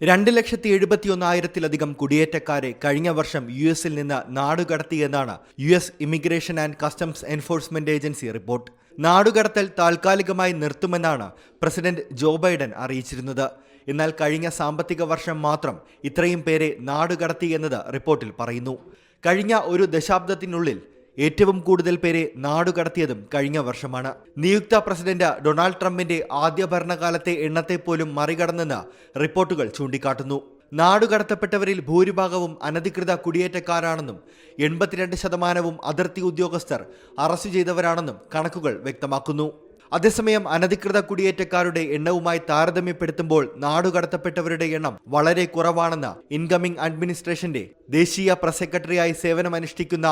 രണ്ട് ലക്ഷത്തി എഴുപത്തിയൊന്നായിരത്തിലധികം കുടിയേറ്റക്കാരെ കഴിഞ്ഞ വർഷം യു എസിൽ നിന്ന് നാടുകടത്തിയെന്നാണ് U S immigration and customs enforcement agency report നാടുകടത്തൽ താൽക്കാലികമായി നിർത്തുമെന്നാണ് പ്രസിഡന്റ് ജോ ബൈഡൻ അറിയിച്ചിരുന്നത്. എന്നാൽ കഴിഞ്ഞ സാമ്പത്തിക വർഷം മാത്രം ഇത്രയും പേരെ നാടുകടത്തിയെന്നത് റിപ്പോർട്ടിൽ പറയുന്നു. കഴിഞ്ഞ ഒരു ദശാബ്ദത്തിനുള്ളിൽ ഏറ്റവും കൂടുതൽ പേരെ നാടുകടത്തിയതും കഴിഞ്ഞ വർഷമാണ്. നിയുക്ത പ്രസിഡന്റ് ഡൊണാൾഡ് ട്രംപിന്റെ ആദ്യ ഭരണകാലത്തെ എണ്ണത്തെ പോലും മറികടന്നെന്ന് റിപ്പോർട്ടുകൾ ചൂണ്ടിക്കാട്ടുന്നു. നാടുകടത്തപ്പെട്ടവരിൽ ഭൂരിഭാഗവും അനധികൃത കുടിയേറ്റക്കാരാണെന്നും എൺപത്തിരണ്ട് ശതമാനവും അതിർത്തി ഉദ്യോഗസ്ഥർ അറസ്റ്റ് ചെയ്തവരാണെന്നും കണക്കുകൾ വ്യക്തമാക്കുന്നു. അതേസമയം അനധികൃത കുടിയേറ്റക്കാരുടെ എണ്ണവുമായി താരതമ്യപ്പെടുത്തുമ്പോൾ നാടുകടത്തപ്പെട്ടവരുടെ എണ്ണം വളരെ കുറവാണെന്ന് ഇൻകമിംഗ് അഡ്മിനിസ്ട്രേഷന്റെ ദേശീയ പ്രസ് സെക്രട്ടറിയായി സേവനമനുഷ്ഠിക്കുന്ന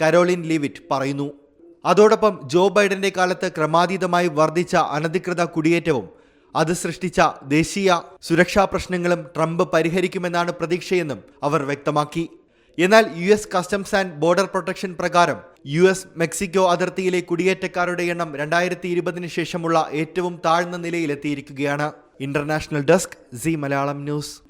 കരോളിൻ ലിവിറ്റ് പറയുന്നു. അതോടൊപ്പം ജോ ബൈഡന്റെ കാലത്ത് ക്രമാതീതമായി വർദ്ധിച്ച അനധികൃത കുടിയേറ്റവും അത് സൃഷ്ടിച്ച ദേശീയ സുരക്ഷാ പ്രശ്നങ്ങളും ട്രംപ് പരിഹരിക്കുമെന്നാണ് പ്രതീക്ഷയെന്നും അവർ വ്യക്തമാക്കി. എന്നാൽ U S customs and border protection പ്രകാരം യു എസ് മെക്സിക്കോ അതിർത്തിയിലെ കുടിയേറ്റക്കാരുടെ എണ്ണം രണ്ടായിരത്തി ഇരുപതിന് ശേഷമുള്ള ഏറ്റവും താഴ്ന്ന നിലയിലെത്തിയിരിക്കുകയാണ്. International desk C Malayalam news.